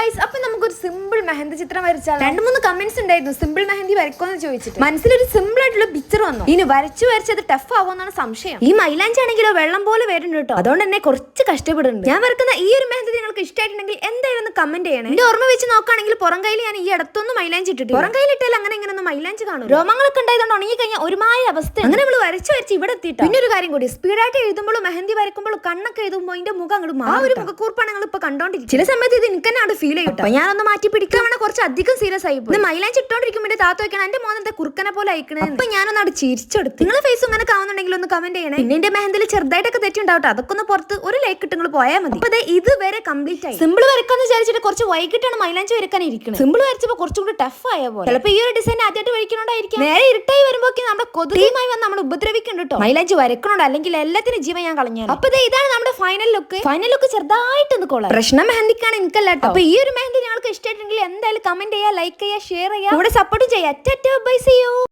Guys അപ്പൊ നമുക്കൊരു simple mehndi ചിത്രം വരച്ചാൽ രണ്ട് മൂന്ന് കമന്റ്സ് ഉണ്ടായിരുന്നു. സിമ്പിൾ മെഹന്തി വരയ്ക്കോന്ന് ചോദിച്ചിട്ട്. മനസ്സിലൊരു സിമ്പിൾ ആയിട്ടുള്ള പിക്ചർ വന്നു. ഇനി വരച്ചു വരച്ചത് ടഫ് ആവുമെന്നാണ് സംശയം. ഈ മൈലാഞ്ചി ആണെങ്കിലോ വെള്ളം പോലെ വരുന്നുണ്ട് കേട്ടോ. അതുകൊണ്ട് തന്നെ കുറച്ച് കഷ്ടപ്പെടുന്നുണ്ട്. ഞാൻ വരക്കുന്ന ഈ ഒരു മെഹന്തി നിങ്ങൾക്ക് ഇഷ്ടമായിട്ടുണ്ടെങ്കിൽ എന്തായാലും ഒന്ന് കമന്റ് ചെയ്യണം. എന്റെ ഓർമ്മ വെച്ച് നോക്കുകയാണെങ്കിൽ പുറം കയ്യിൽ ഞാൻ ഈ അടുത്തൊന്നും മൈലാഞ്ചി ഇട്ടിട്ട് പുറം കയ്യിൽ ഇട്ടാൽ അങ്ങനെ ഇങ്ങനെ ഒന്നും മൈലാഞ്ചി കാണും രോമങ്ങളൊക്കെ ഉണ്ടായതുകൊണ്ട് ഉണങ്ങി കഴിഞ്ഞാൽ ഒരുമായ അവസ്ഥ. അങ്ങനെ നമ്മൾ വരച്ചു വരച്ച് ഇവിടെ എത്തിയിട്ട്? പിന്നെ ഒരു കാര്യം കൂടി സ്പീഡായിട്ട് എഴുതുമ്പോഴും മെഹന്തി വരക്കുമ്പോഴും കണ്ണൊക്കെ എഴുതുമ്പോൾ അതിന്റെ മുഖം അങ്ങോട്ട് ആ ഒരു മുഖക്കൂർപ്പാണ് നിങ്ങൾ ഇപ്പൊ കണ്ടോണ്ടിരിക്കും ചില സമയത്ത് ഇത് എനിക്ക് തന്നെ ഫീൽ ചെയ്യും അപ്പൊ ഞാനൊന്ന് മാറ്റി പിടിക്കാൻ കുറച്ച് അധികം സീരിയസ് ആയി പോയി. മൈലാഞ്ചി ഇട്ടോണ്ടിരിക്കുമ്പോൾ താത്ത വെക്കണം എന്റെ മോനത്തെ കുറുക്കനെ പോലെ അയക്കണേ? അപ്പൊ ഞാനൊന്ന് അവിടെ ചിരിച്ചെടുത്ത്. നിങ്ങളെ ഫേസ് അങ്ങനെ കാണുന്നുണ്ടെങ്കിൽ ഒന്ന് കമന്റ് ചെയ്യണേ. പിന്നെ എന്റെ മെഹന്തിൽ ചെറുതായിട്ടൊക്കെ തെറ്റുണ്ടാവട്ടെ. അതൊക്കെ ഒന്ന് പുറത്ത് ഒരു ലൈക്ക് ഇട്ട് നിങ്ങൾ പോയാൽ മതി. അപ്പൊ ദേ ഇത് കംപ്ലീറ്റ് ആയി. സിമ്പിൾ വരക്കാന്ന് വിചാരിച്ചിട്ട് കുറച്ച് വൈകിട്ടാണ് മൈലാഞ്ചി വരക്കാൻ ഇരിക്കുന്നത് സിമ്പിൾ വരച്ചപ്പോ കുറച്ചും കൂടി ടഫ് ആയ പോലെ. ചിലപ്പോ ഈ ഒരു ഡിസൈൻ ആദ്യമായിട്ട് വഴിക്കണോണ്ടായിരിക്കും നേരെ ഇരുട്ടായി വരുമ്പോഴേക്കും നമ്മുടെ കൊതുകുമായി വന്ന് നമ്മൾ ഉപദ്രവിക്കുന്നുണ്ട് കേട്ടോ മൈലാഞ്ചി വരക്കണോണ്ട്. അല്ലെങ്കിൽ എല്ലാത്തിനും ജീവൻ ഞാൻ കളഞ്ഞു അപ്പൊ ഇതാണ് നമ്മുടെ ഫൈനൽ ലുക്ക് ഫൈനൽ ലുക്ക് ചെറുതായിട്ട് ഒന്ന് കൊള്ളാം പ്രശ്നം മെഹന്തിക്കാണ് എനിക്കല്ല കേട്ടോ അപ്പൊ ഈ ഒരു മെഹന്തി ഞങ്ങൾക്ക് ഇഷ്ടമായിട്ടുണ്ടെങ്കിൽ എന്തായാലും കമന്റ് ചെയ്യാ ലൈക്ക് ചെയ്യാ ഷെയർ ചെയ്യാ. കൂടെ സപ്പോർട്ട് ചെയ്യാ. By C U